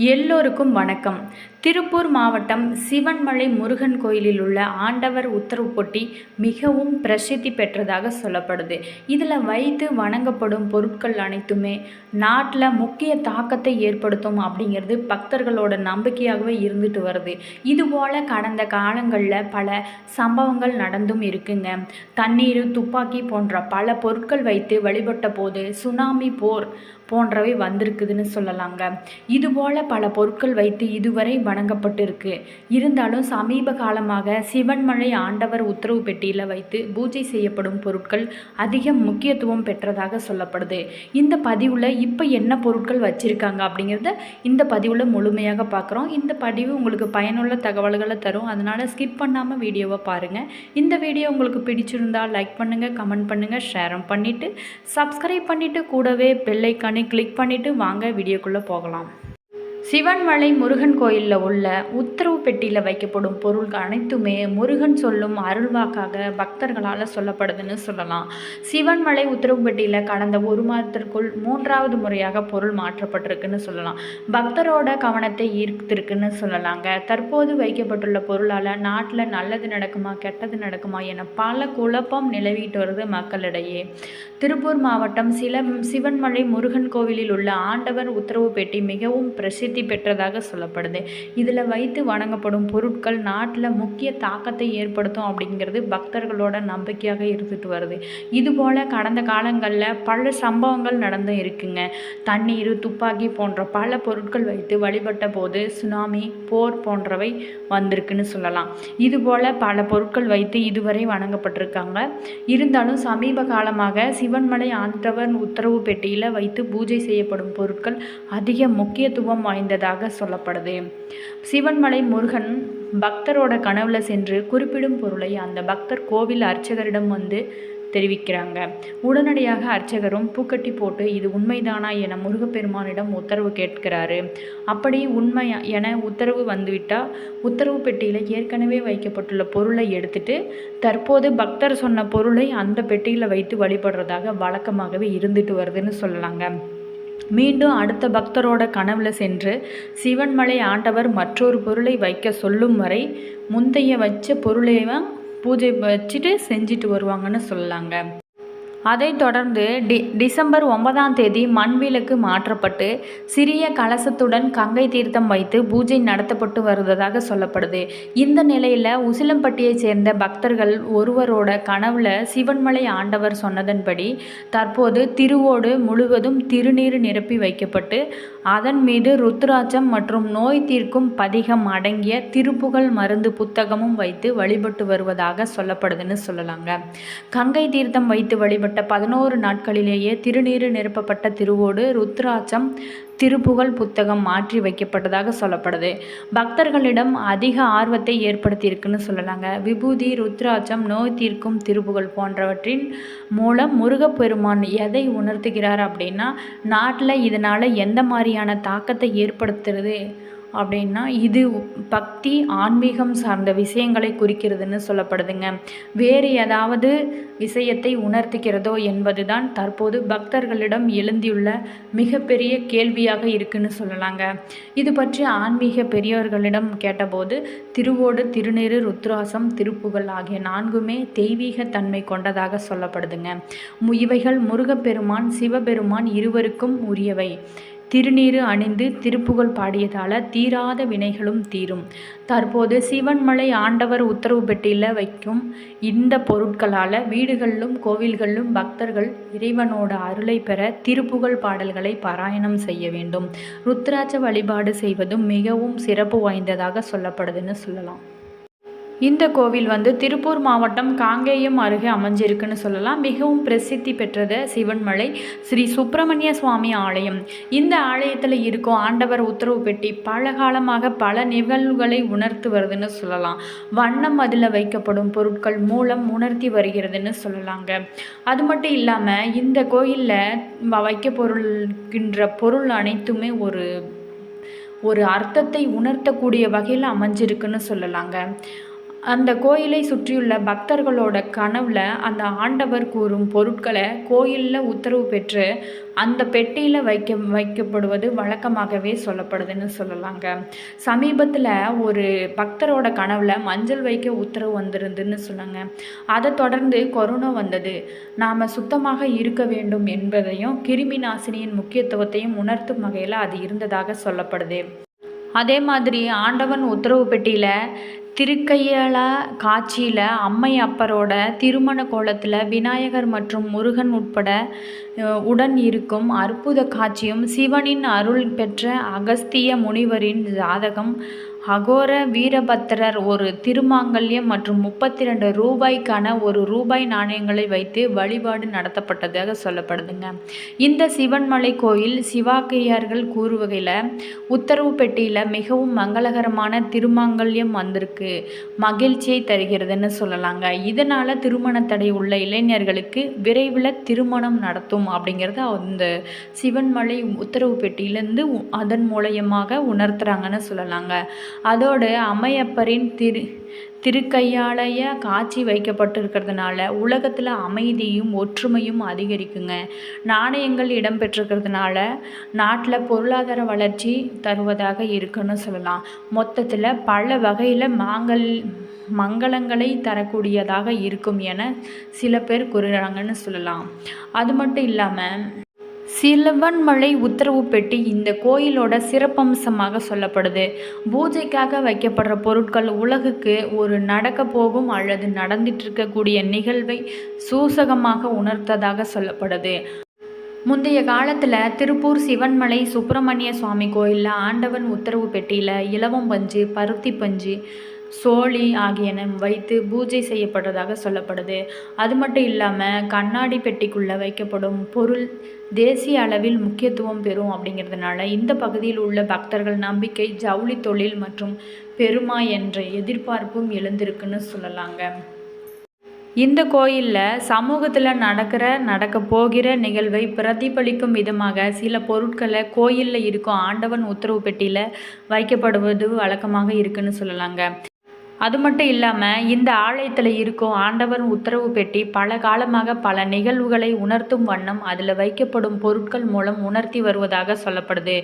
எல்லோருக்கும் வணக்கம். திருப்பூர் மாவட்டம் சிவன்மலை முருகன் கோயிலில் உள்ள ஆண்டவர் உத்தரவு பொட்டி மிகவும் பிரசித்தி பெற்றதாக சொல்லப்படுது. இதில் வைத்து வணங்கப்படும் பொருட்கள் அனைத்துமே நாட்டில் முக்கிய தாக்கத்தை ஏற்படுத்தும் அப்படிங்கிறது பக்தர்களோட நம்பிக்கையாகவே இருந்துட்டு வருது. இதுபோல் கடந்த காலங்களில் பல சம்பவங்கள் நடந்தும் இருக்குங்க. தண்ணீர் துப்பாக்கி போன்ற பல பொருட்கள் வைத்து வழிபட்ட போது சுனாமி போர் போன்றவை வந்திருக்குதுன்னு சொல்லலாங்க. இதுபோல் பல பொருட்கள் வைத்து இதுவரை வணங்கப்பட்டிருக்கு. இருந்தாலும் சமீப காலமாக சிவன்மலை ஆண்டவர் உத்தரவு பெட்டியில் வைத்து பூஜை செய்யப்படும் பொருட்கள் அதிக முக்கியத்துவம் பெற்றதாக சொல்லப்படுது. இந்த பதிவில் இப்போ என்ன பொருட்கள் வச்சுருக்காங்க அப்படிங்கிறத இந்த பதிவில் முழுமையாக பார்க்குறோம் இந்த பதிவு உங்களுக்கு பயனுள்ள தகவல்களை தரும். அதனால் ஸ்கிப் பண்ணாமல் வீடியோவை பாருங்கள் இந்த வீடியோ உங்களுக்கு பிடிச்சிருந்தால் லைக் பண்ணுங்கள் கமெண்ட் பண்ணுங்கள் ஷேரும் பண்ணிவிட்டு சப்ஸ்கிரைப் பண்ணிவிட்டு கூடவே பெல்லைக்கான கிளிக் பண்ணிவிட்டு வாங்க வீடியோக்குள்ளே போகலாம். சிவன்மலை முருகன் கோயிலில் உள்ள உத்தரவு பெட்டியில் வைக்கப்படும் பொருள்கள் அனைத்துமே முருகன் சொல்லும் அருள்வாக்காக பக்தர்களால் சொல்லப்படுதுன்னு சொல்லலாம். சிவன்மலை உத்தரவு பெட்டியில் கடந்த ஒரு மாதத்திற்குள் மூன்றாவது முறையாக பொருள் மாற்றப்பட்டிருக்குன்னு சொல்லலாம். பக்தரோட கவனத்தை ஈர்த்திருக்குன்னு சொல்லலாங்க. தற்போது வைக்கப்பட்டுள்ள பொருளால் நாட்டில் நல்லது நடக்குமா கெட்டது நடக்குமா என பல குழப்பம் நிலவிட்டு வருது மக்களிடையே. திருப்பூர் மாவட்டம் சில சிவன்மலை முருகன் கோவிலில் உள்ள ஆண்டவர் உத்தரவு பெட்டி மிகவும் பிரசித்தி பிரசித்தி பெற்றதாக சொல்லப்படுது. இதில் வைத்து வணங்கப்படும் பொருட்கள் நாட்டில் முக்கிய தாக்கத்தை ஏற்படுத்தும் அப்படிங்கிறது பக்தர்களோட நம்பிக்கையாக இருந்துட்டு வருது. இதுபோல் கடந்த காலங்களில் பல சம்பவங்கள் நடந்து இருக்குங்க. தண்ணீர் துப்பாக்கி போன்ற பல பொருட்கள் வைத்து வழிபட்ட போது சுனாமி போர் போன்றவை வந்திருக்குன்னு சொல்லலாம். இதுபோல் பல பொருட்கள் வைத்து இதுவரை வணங்கப்பட்டிருக்காங்க. இருந்தாலும் சமீப காலமாக சிவன்மலை ஆண்டவர் உத்தரவு பெட்டியில் வைத்து பூஜை செய்யப்படும் பொருட்கள் அதிக முக்கியத்துவம் வாய்ந்த வாய்ந்ததாக சொல்லப்படுது. சிவன்மலை முருகன் பக்தரோட கனவுல சென்று குறிப்பிடும் பொருளை அந்த பக்தர் கோவில் அர்ச்சகரிடம் வந்து தெரிவிக்கிறாங்க. உடனடியாக அர்ச்சகரும் பூக்கட்டி போட்டு இது உண்மைதானா? என முருகப்பெருமானிடம் உத்தரவு கேட்கிறாரு. அப்படி உண்மை என உத்தரவு வந்துவிட்டால் உத்தரவு பெட்டியில் ஏற்கனவே வைக்கப்பட்டுள்ள பொருளை எடுத்துட்டு தற்போது பக்தர் சொன்ன பொருளை அந்த பெட்டியில் வைத்து வழிபடுறதாக வழக்கமாகவே இருந்துட்டு வருதுன்னு சொல்லலாங்க. மீண்டும் அடுத்த பக்தரோட கனவுல சென்று சிவன்மலை ஆண்டவர் மற்றொரு பொருளை வைக்க சொல்லும் வரை முந்தைய வச்ச பொருளையும் பூஜை வச்சுட்டு செஞ்சுட்டு வருவாங்கன்னு சொல்லலாங்க அதைத் தொடர்ந்து டி டிசம்பர் ஒன்பதாம் தேதி மண்விளக்கு மாற்றப்பட்டு சிறிய கலசத்துடன் கங்கை தீர்த்தம் வைத்து பூஜை நடத்தப்பட்டு வருவதாக சொல்லப்படுது. இந்த நிலையில் உசிலம்பட்டியைச் சேர்ந்த பக்தர்கள் ஒருவரோட கனவுல சிவன்மலை ஆண்டவர் சொன்னதன்படி தற்போது திருவோடு முழுவதும் திருநீர் நிரப்பி வைக்கப்பட்டு அதன் மீது ருத்ராட்சம் மற்றும் நோய் தீர்க்கும் பதிகம் அடங்கிய திருப்புகழ் மருந்து புத்தகமும் வைத்து வழிபட்டு வருவதாக சொல்லப்படுதுன்னு சொல்லலாங்க. கங்கை தீர்த்தம் வைத்து வழிபட்ட பதினோரு நாட்களிலேயே திருநீறு நிரப்பப்பட்ட திருவோடு ருத்ராட்சம் திருப்புகழ் புத்தகம் மாற்றி வைக்கப்பட்டதாக சொல்லப்படுது. பக்தர்களிடம் அதிக ஆர்வத்தை ஏற்படுத்தியிருக்குன்னு சொல்லலாங்க. விபூதி ருத்ராட்சம் நோய் தீர்க்கும் திருப்புகழ் போன்றவற்றின் மூலம் முருகப்பெருமான் எதை உணர்த்துகிறார் அப்படின்னா நாட்டில் இதனால் எந்த மாதிரியான தாக்கத்தை ஏற்படுத்துறது அப்படின்னா இது பக்தி ஆன்மீகம் சார்ந்த விஷயங்களை குறிக்கிறதுன்னு சொல்லப்படுதுங்க. வேறு ஏதாவது விஷயத்தை உணர்த்துகிறதோ என்பதுதான் தற்போது பக்தர்களிடம் எழுந்தியுள்ள மிகப்பெரிய கேள்வியாக இருக்குன்னு சொல்லலாங்க. இது பற்றி ஆன்மீக பெரியவர்களிடம் கேட்டபோது திருவோடு திருநீறு ருத்ராசம் திருப்புகள் ஆகிய நான்குமே தெய்வீக தன்மை கொண்டதாக சொல்லப்படுதுங்க. இவைகள் முருகப்பெருமான் சிவபெருமான் இருவருக்கும் உரியவை. திருநீறு அணிந்து திருப்புகழ் பாடியதால் தீராத வினைகளும் தீரும். தற்போது சிவன்மலை ஆண்டவர் உத்தரவு பெட்டியில் வைக்கும் இந்த பொருட்களால் வீடுகளிலும் கோவில்களிலும் பக்தர்கள் இறைவனோட அருளை பெற திருப்புகழ் பாடல்களை பாராயணம் செய்ய வேண்டும். ருத்ராட்ச வழிபாடு செய்வதும் மிகவும் சிறப்பு வாய்ந்ததாக சொல்லப்படுதுன்னு சொல்லலாம். இந்த கோவில் வந்து திருப்பூர் மாவட்டம் காங்கேயம் அருகே அமைஞ்சிருக்குன்னு சொல்லலாம். மிகவும் பிரசித்தி பெற்றது சிவன்மலை ஸ்ரீ சுப்பிரமணிய சுவாமி ஆலயம். இந்த ஆலயத்தில் இருக்கும் ஆண்டவர் உத்தரவு பெட்டி பல காலமாக பல நிகழ்வுகளை உணர்த்து வருதுன்னு சொல்லலாம். வண்ணம் அதில் வைக்கப்படும் பொருட்கள் மூலம் உணர்த்தி வருகிறதுன்னு சொல்லலாங்க. அது மட்டும் இல்லாமல் இந்த கோயிலில் வைக்க பொருள்கின்ற பொருள் அனைத்துமே ஒரு ஒரு அர்த்தத்தை உணர்த்தக்கூடிய வகையில் அமைஞ்சிருக்குன்னு சொல்லலாங்க. அந்த கோயிலை சுற்றியுள்ள பக்தர்களோட கனவில் அந்த ஆண்டவர் கூறும் பொருட்களை கோயிலில் உத்தரவு பெற்று அந்த பெட்டியில் வைக்க வைக்கப்படுவது வழக்கமாகவே சொல்லப்படுதுன்னு சொல்லலாங்க. சமீபத்தில் ஒரு பக்தரோட கனவில் மஞ்சள் வைக்க உத்தரவு வந்திருந்துன்னு சொன்னாங்க அதை தொடர்ந்து கொரோனா வந்தது. நாம் சுத்தமாக இருக்க வேண்டும் என்பதையும் கிருமி நாசினியின் முக்கியத்துவத்தையும் உணர்த்தும் வகையில் அது இருந்ததாக சொல்லப்படுது. அதே மாதிரி ஆண்டவன் உத்தரவு பெட்டியில் திருக்கையால காட்சியில் அம்மை அப்பரோட திருமண கோலத்தில் விநாயகர் மற்றும் முருகன் உட்பட உடன் இருக்கும் அற்புத காட்சியும் சிவனின் அருள் பெற்ற அகஸ்திய முனிவரின் ஜாதகம் அகோர வீரபத்திரர் ஒரு திருமாங்கல்யம் மற்றும் முப்பத்தி ரெண்டு ரூபாய்க்கான ஒரு ரூபாய் நாணயங்களை வைத்து வழிபாடு நடத்தப்பட்டதாக சொல்லப்படுதுங்க. இந்த சிவன்மலை கோயில் சிவாக்கையார்கள் கூறுவகையில் உத்தரவு பெட்டியில் மிகவும் மங்களகரமான திருமாங்கல்யம் வந்திருக்கு. மகிழ்ச்சியை தருகிறதுன்னு சொல்லலாங்க. இதனால் திருமண தடை உள்ள இளைஞர்களுக்கு விரைவில் திருமணம் நடத்தும் அப்படிங்கிறது அந்த சிவன்மலை உத்தரவு பெட்டியிலேருந்து அதன் மூலயமாக உணர்த்துறாங்கன்னு சொல்லலாங்க. அதோடு அம்மையப்பரின் திரு திருக்கையாலய காட்சி வைக்கப்பட்டிருக்கிறதுனால உலகத்தில் அமைதியும் ஒற்றுமையும் அதிகரிக்குங்க. நாணயங்கள் இடம்பெற்றிருக்கிறதுனால நாட்டில் பொருளாதார வளர்ச்சி தருவதாக இருக்குன்னு சொல்லலாம். மொத்தத்தில் பல வகையில் மாங்கல் மங்களங்களை தரக்கூடியதாக இருக்கும் என சில பேர் கூறுகிறாங்கன்னு சொல்லலாம். அது மட்டும் இல்லாமல் சிலவன்மலை உத்தரவு பெட்டி இந்த கோயிலோட சிறப்பம்சமாக சொல்லப்படுது. பூஜைக்காக வைக்கப்படுற பொருட்கள் உலகுக்கு ஒரு நடக்க போகும் அல்லது நடந்துட்டு இருக்கக்கூடிய நிகழ்வை சூசகமாக உணர்த்ததாக சொல்லப்படுது. முந்தைய காலத்தில் திருப்பூர் சிவன்மலை சுப்பிரமணிய சுவாமி கோயிலில் ஆண்டவன் உத்தரவு பெட்டியில் இலவம் பஞ்சு பருத்தி பஞ்சு சோழி ஆகியன வைத்து பூஜை செய்யப்பட்டதாக சொல்லப்படுது. அது மட்டும் இல்லாமல் கண்ணாடி பெட்டிக்குள்ளே வைக்கப்படும் பொருள் தேசிய அளவில் முக்கியத்துவம் பெறும் அப்படிங்கிறதுனால இந்த பகுதியில் உள்ள பக்தர்கள் நம்பிக்கை ஜவுளி தொழில் மற்றும் பெருமா என்ற எதிர்பார்ப்பும் எழுந்திருக்குன்னு சொல்லலாங்க. இந்த கோயிலில் சமூகத்தில் நடக்கிற நடக்க போகிற நிகழ்வை பிரதிபலிக்கும் விதமாக சில பொருட்களை கோயிலில் இருக்கும் ஆண்டவன் உத்தரவு பெட்டியில் வைக்கப்படுவது வழக்கமாக இருக்குன்னு சொல்லலாங்க. அது மட்டும் இல்லாமல் இந்த ஆலயத்தில் இருக்கும் ஆண்டவர் உத்தரவு பெட்டி பல காலமாக பல நிகழ்வுகளை உணர்த்தும் வண்ணம் அதில் வைக்கப்படும் பொருட்கள் மூலம் உணர்த்தி வருவதாக சொல்லப்படுது.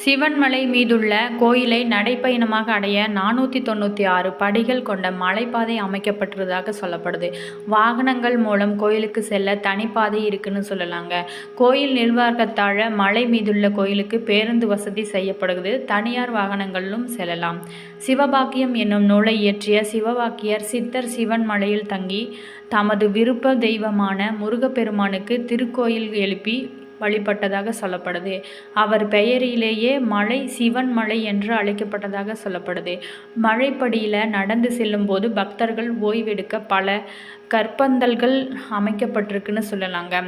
சிவன்மலை மீதுள்ள கோயிலை நடைப்பயணமாக அடைய நானூற்றி தொண்ணூற்றி ஆறு படிகள் கொண்ட மலைப்பாதை அமைக்கப்பட்டுள்ளதாக சொல்லப்படுது. வாகனங்கள் மூலம் கோயிலுக்கு செல்ல தனிப்பாதை இருக்குன்னு சொல்லலாங்க. கோயில் நிர்வாகத்தாழ மலை மீதுள்ள கோயிலுக்கு பேருந்து வசதி செய்யப்படுகிறது. தனியார் வாகனங்களிலும் செல்லலாம். சிவபாக்கியம் என்னும் நூலை இயற்றிய சிவபாக்கியர் சித்தர் சிவன் மலையில் தங்கி தமது விருப்ப தெய்வமான முருகப்பெருமானுக்கு திருக்கோயில் எழுப்பி வழிபட்டதாக சொல்லப்படுது. அவர் பெயரிலேயே மலை சிவன் மலை என்று அழைக்கப்பட்டதாக சொல்லப்படுது. மழைப்படியில் நடந்து செல்லும்போது பக்தர்கள் ஓய்வெடுக்க பல கற்பந்தல்கள் அமைக்கப்பட்டிருக்குன்னு சொல்லலாங்க.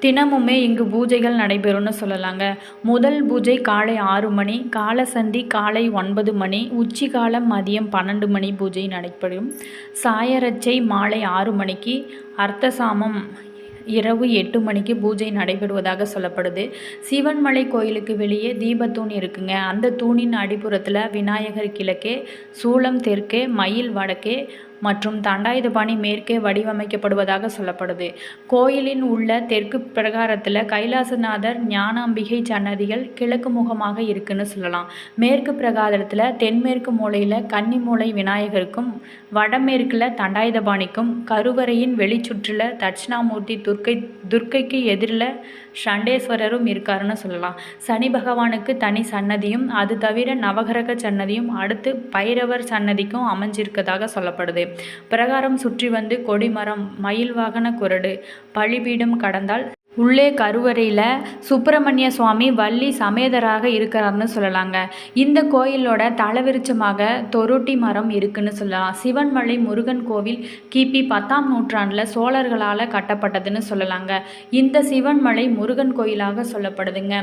தினமுமே இங்கு பூஜைகள் நடைபெறும்னு சொல்லலாங்க. முதல் பூஜை காலை ஆறு மணி காலசந்தி காலை ஒன்பது மணி உச்சி காலம் மதியம் பன்னெண்டு மணி பூஜை நடைபெறும். சாயரச்சை மாலை ஆறு மணிக்கு அர்த்தசாமம் இரவு எட்டு மணிக்கு பூஜை நடைபெறுவதாக சொல்லப்படுது. சிவன்மலை கோயிலுக்கு வெளியே தீபத்தூண் இருக்குங்க. அந்த தூணின் அடிப்புறத்தில் விநாயகர் கிழக்கே சூளம் தெற்கே மயில் வடக்கே மற்றும் தண்டாயுதபாணி மேற்கே வடிவமைக்கப்படுவதாக சொல்லப்படுது. கோயிலின் உள்ள தெற்கு பிரகாரத்தில் கைலாசநாதர் ஞானாம்பிகை சன்னதிகள் கிழக்கு முகமாக இருக்குன்னு சொல்லலாம். மேற்கு பிரகாரத்தில் தென்மேற்கு மூலையில் கன்னிமூலை விநாயகருக்கும் வடமேற்கில் தண்டாயுதபாணிக்கும் கருவறையின் வெளிச்சுற்றில் தட்சிணாமூர்த்தி துர்க்கை துர்க்கைக்கு எதிரில் சண்டேஸ்வரரும் இருக்காருன்னு சொல்லலாம். சனி பகவானுக்கு தனி சன்னதியும் அது தவிர நவகிரக சன்னதியும் அடுத்து பைரவர் சன்னதிக்கும் அமைஞ்சிருக்கதாக சொல்லப்படுது. பிரகாரம் சுற்றி வந்து கொடிமரம் மயில் வாகன குரடு பழிபீடம் கடந்தால் உள்ளே கருவறையில் சுப்பிரமணிய சுவாமி வள்ளி சமேதராக இருக்கிறார்னு சொல்லலாங்க. இந்த கோயிலோட தலவிருச்சமாக தொருட்டி மரம் இருக்குன்னு சொல்லலாம். சிவன்மலை முருகன் கோவில் கிபி பத்தாம் நூற்றாண்டில் சோழர்களால் கட்டப்பட்டதுன்னு சொல்லலாங்க. இந்த சிவன்மலை முருகன் கோயிலாக சொல்லப்படுதுங்க.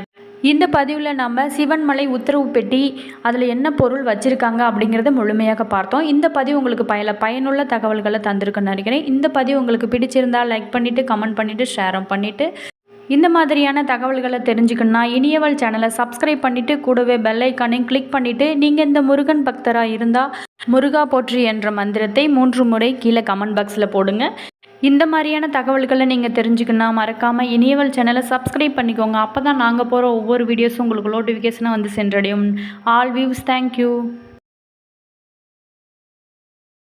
இந்த பதிவில் நம்ம சிவன்மலை உத்தரவு பெட்டி அதில் என்ன பொருள் வச்சுருக்காங்க அப்படிங்கிறத முழுமையாக பார்த்தோம். இந்த பதிவு உங்களுக்கு பயல பயனுள்ள தகவல்களை தந்திருக்குன்னு நினைக்கிறேன். இந்த பதிவு உங்களுக்கு பிடிச்சிருந்தால் லைக் பண்ணிவிட்டு கமெண்ட் பண்ணிவிட்டு ஷேரும் பண்ணிவிட்டு இந்த மாதிரியான தகவல்களை தெரிஞ்சுக்கணுன்னா இனியவள் சேனலை சப்ஸ்கிரைப் பண்ணிவிட்டு கூடவே பெல்லைக்கானையும் கிளிக் பண்ணிவிட்டு நீங்கள் இந்த முருகன் பக்தராக இருந்தால் முருகா போற்றி என்ற மந்திரத்தை மூன்று முறை கீழே கமெண்ட் பாக்ஸில் போடுங்க. இந்த மாதிரியான தகவல்களை நீங்கள் தெரிஞ்சுக்கணும்னா மறக்காமல் இனியவள் சேனலை சப்ஸ்கிரைப் பண்ணிக்கோங்க. அப்போ தான் நாங்கள் போகிற ஒவ்வொரு வீடியோஸும் உங்களுக்கு நோட்டிஃபிகேஷனாக வந்து சென்றடையும். All views thank you